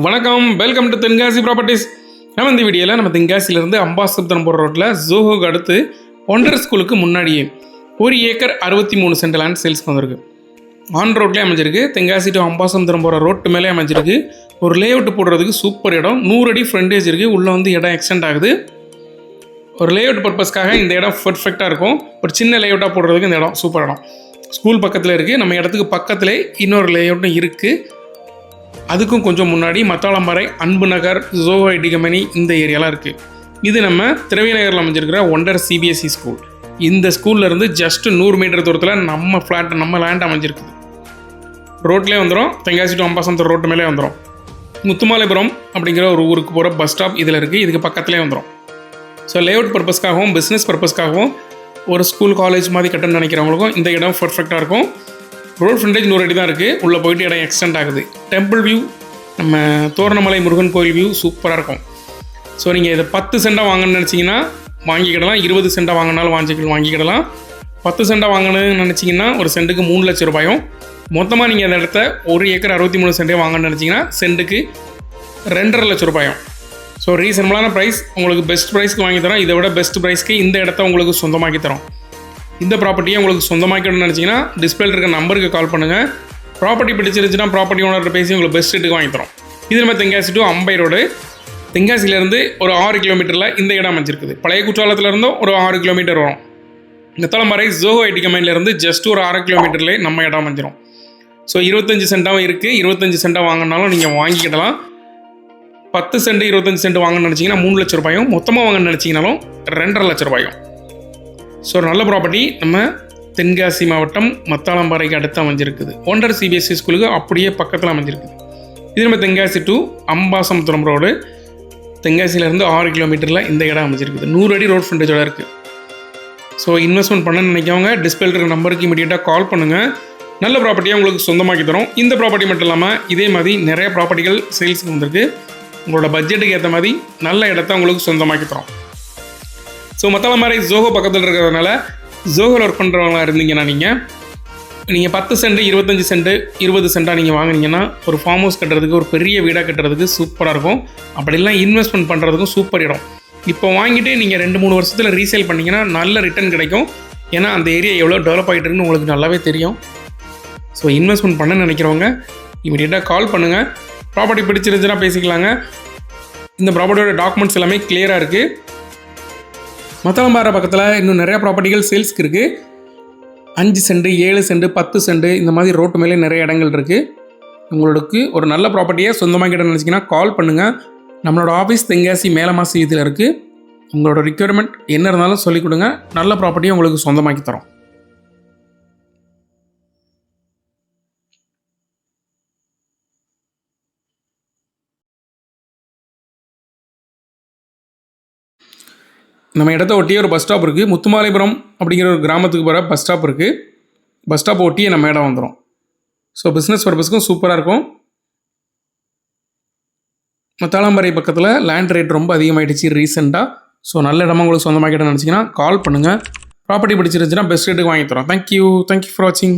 வணக்கம். Welcome to Tenkasi properties நம்ம இந்த வீடியோவில் நம்ம தென்காசியிலேருந்து அம்பாசப்தன் போகிற ரோட்டில் ஜோஹோக்கு அடுத்து ஒன்றரை ஸ்கூலுக்கு முன்னாடியே ஒரு ஏக்கர் அறுபத்தி மூணு சென்ட் லேண்ட் சேல்ஸ்க்கு வந்திருக்கு. ஆன் ரோட்லேயே அமைஞ்சிருக்கு. தென்காசி டு அம்பாசமுத்திரம் போகிற ரோட்டு மேலே அமைஞ்சிருக்கு. ஒரு லே அவுட் போடுறதுக்கு சூப்பர் இடம். நூறு அடி ஃப்ரண்டேஜ் இருக்குது உள்ளே வந்து இடம் எக்ஸ்டெண்ட் ஆகுது. ஒரு லே அவுட் பர்பஸ்க்காக இந்த இடம் பர்ஃபெக்டாக இருக்கும். ஒரு சின்ன லே அவுட்டாக போடுறதுக்கு இந்த இடம் சூப்பர் இடம். ஸ்கூல் பக்கத்தில் இருக்குது நம்ம இடத்துக்கு பக்கத்துலேயே இன்னொரு லே அவுட்டும் இருக்குது அதுக்கும் கொஞ்சம் முன்னாடி மத்தாளம்பறை அன்பு நகர் ஜோ டிகமணி இந்த ஏரியாலாம் இருக்குது இது நம்ம திரவிநகரில் அமைஞ்சிருக்கிற ஒண்டர் சிபிஎஸ்சி ஸ்கூல் இந்த ஸ்கூல்ல இருந்து ஜஸ்ட் நூறு மீட்டர் தூரத்தில் நம்ம ஃப்ளாட் நம்ம லேண்ட் அமைஞ்சிருக்குது. ரோட்லேயே வந்துடும் தெங்காசி டு அம்பாசந்தர் ரோட்டு மேலே வந்துடும் முத்துமாலைபுரம் அப்படிங்கிற ஒரு ஊருக்கு போகிற பஸ் ஸ்டாப் இதில் இருக்குது இதுக்கு பக்கத்துலேயே வந்துடும் ஸோ லேஅவுட் பர்பஸ்க்காகவும் பிஸ்னஸ் பர்பஸ்க்காகவும் ஒரு ஸ்கூல் காலேஜ் மாதிரி கட்டணும்னு நினைக்கிறவங்களுக்கும் இந்த இடம் பர்ஃபெக்டாக இருக்கும். ரோட் ஃப்ரண்டேஜ் நூறு அடி தான் இருக்குது உள்ளே போயிட்டு இடம் எக்ஸ்டெண்ட் ஆகுது. டெம்பிள் வியூ நம்ம தோரணமலை முருகன் கோயில் வியூ சூப்பராக இருக்கும். ஸோ நீங்கள் இதை பத்து சென்டாக வாங்கணும்னு நினச்சிங்கன்னா வாங்கிக்கிடலாம். இருபது சென்டாக வாங்கினாலும் வாங்கிக்கலாம் வாங்கிக்கிடலாம். பத்து சென்டாக வாங்கணும்னு நினச்சிங்கன்னா ஒரு சென்ட்டுக்கு மூணு லட்ச ரூபாயும். மொத்தமாக நீங்கள் அந்த இடத்த ஒரு ஏக்கர் அறுபத்தி மூணு சென்டே வாங்கணும்னு நினச்சிங்கன்னா சென்ட்டுக்கு ரெண்டரை லட்ச ரூபாயும். ஸோ ரீசனபிளான ப்ரைஸ் உங்களுக்கு பெஸ்ட் ப்ரைஸ்க்கு வாங்கி தரோம் இதை விட பெஸ்ட் ப்ரைஸ்க்கு இந்த இடத்த உங்களுக்கு சொந்தமாக்கி தரோம். இந்த ப்ராப்பர்ட்டியை உங்களுக்கு சொந்தமாக்கணும்னு நினச்சிங்கன்னா டிஸ்பிளேல இருக்க நம்பருக்கு கால் பண்ணுங்கள் ப்ராப்பர்ட்டி பிடிச்சிருந்துச்சுன்னா ப்ராப்பர்ட்டி ஓனர்கிட்ட பேசி உங்களுக்கு பெஸ்ட் ரேட்டுக்கு வாங்கி தரோம். இது நம்ம தென்காசி டு அம்பை ரோடு தென்காசியிலேருந்து ஒரு ஆறு கிலோமீட்டரில் இந்த இடம் அமைஞ்சிருக்குது. பழைய குற்றாலத்துலேருந்தும் ஒரு ஆறு கிலோமீட்டர் வரும். நெத்தளமறை ஜோஹோ ஐடி கம்பெனிலேருந்து ஜஸ்ட் ஒரு அரை கிலோமீட்டர்லேயே நம்ம இடம் அமைஞ்சிரும். ஸோ இருபத்தஞ்சி சென்டாகவும் இருக்குது இருபத்தஞ்சி சென்டாக வாங்கினாலும் நீங்கள் வாங்கிக்கிடலாம். பத்து சென்ட் இருபத்தஞ்சி சென்ட் வாங்கணும்னு நினச்சிங்கன்னா மூணு லட்ச ரூபாயும் மொத்தமாக வாங்கணும்னு நினச்சிங்கனாலும் ரெண்டரை லட்ச ரூபாயும். ஸோ ஒரு நல்ல ப்ராப்பர்ட்டி நம்ம தென்காசி மாவட்டம் மத்தாளம்பாறைக்கு அடுத்து அமைஞ்சிருக்குது. ஒண்டர் சிபிஎஸ்சி ஸ்கூலுக்கு அப்படியே பக்கத்தில் அமைஞ்சிருக்குது. இது நம்ம தென்காசி டு அம்பாசமுத்திரம் ரோடு தென்காசியிலேருந்து ஆறு கிலோமீட்டரில் இந்த இடம் அமைஞ்சிருக்குது. நூறு அடி ரோட் ஃப்ரண்டேஜோட இருக்குது ஸோ இன்வெஸ்ட்மெண்ட் பண்ண நினைக்கவங்க டிஸ்பிளேல இருக்கிற நம்பருக்கு இமீடியட்டாக கால் பண்ணுங்கள் நல்ல ப்ராப்பர்ட்டியாக உங்களுக்கு சொந்தமாக்கி தரும். இந்த ப்ராப்பர்ட்டி மட்டும் இல்லாமல் இதே மாதிரி நிறைய ப்ராப்பர்ட்டிகள் சேல்ஸுக்கு வந்திருக்கு. உங்களோட பட்ஜெட்டுக்கு ஏற்ற மாதிரி நல்ல இடத்த உங்களுக்கு சொந்தமாக்கி தரோம். ஸோ மற்ற மாதிரி ஜோஹோ பக்கத்தில் இருக்கிறதுனால ஜோஹோவில் ஒர்க் பண்ணுறவங்களா இருந்தீங்கன்னா நீங்கள் நீங்கள் பத்து சென்ட் இருபத்தஞ்சி சென்ட் இருபது சென்ட்டாக நீங்கள் வாங்கினீங்கன்னா ஒரு ஃபார்ம் ஹவுஸ் கட்டுறதுக்கு ஒரு பெரிய வீடாக கட்டுறதுக்கு சூப்பராக இருக்கும். அப்படிலாம் இன்வெஸ்ட்மெண்ட் பண்ணுறதுக்கும் சூப்பர் இடம். இப்போ வாங்கிட்டு நீங்கள் ரெண்டு மூணு வருஷத்தில் ரீசேல் பண்ணிங்கன்னா நல்ல ரிட்டர்ன் கிடைக்கும். ஏன்னா அந்த ஏரியா எவ்வளோ டெவலப் ஆகிட்டு இருக்குன்னு உங்களுக்கு நல்லாவே தெரியும். ஸோ இன்வெஸ்ட்மெண்ட் பண்ண நினைக்கிறவங்க இமீடியட்டாக கால் பண்ணுங்கள் ப்ராப்பர்ட்டி பிடிச்சிருந்துச்சுன்னா பேசிக்கலாங்க. இந்த ப்ராப்பர்ட்டியோட டாக்குமெண்ட்ஸ் எல்லாமே கிளியராக இருக்குது மத்தளம்பாறை பக்கத்தில் இன்னும் நிறைய ப்ராப்பர்ட்டிகள் சேல்ஸ்க்கு இருக்குது அஞ்சு சென்ட் ஏழு சென்ட் பத்து சென்ட் இந்த மாதிரி ரோட்டு மேலே நிறைய இடங்கள் இருக்குது உங்களுக்கு ஒரு நல்ல ப்ராப்பர்ட்டியை சொந்தமாக்கிட்ட நினச்சிங்கன்னா கால் பண்ணுங்கள் நம்மளோட ஆஃபீஸ் தென்காசி மேலமாசி இதில் இருக்குது உங்களோட ரிக்யர்மெண்ட் என்ன இருந்தாலும் சொல்லிக் கொடுங்க. நல்ல ப்ராப்பர்ட்டியை உங்களுக்கு சொந்தமாக்கி தரோம். நம்ம இடத்த ஒட்டியே ஒரு பஸ் ஸ்டாப் இருக்குது முத்துமாலைபுரம் அப்படிங்கிற ஒரு கிராமத்துக்கு போகிற பஸ் ஸ்டாப் இருக்குது பஸ் ஸ்டாப் ஒட்டியே நம்ம இடம் வந்துடும் ஸோ பிஸ்னஸ் பர்பஸ்க்கும் சூப்பராக இருக்கும். மத்தாளம்பறை பக்கத்தில் லேண்ட் ரேட் ரொம்ப அதிகமாகிடுச்சு ரீசெண்டாக ஸோ நல்ல இடமா உங்களுக்கு சொந்தமாக்கிட்ட நினச்சிங்கன்னா கால் பண்ணுங்கள் ப்ராப்பர்ட்டி பிடிச்சிருந்துச்சுன்னா பெஸ்ட் ரேட்டுக்கு வாங்கி தரோம். தேங்க்யூ தேங்க்யூ ஃபார் வாட்சிங்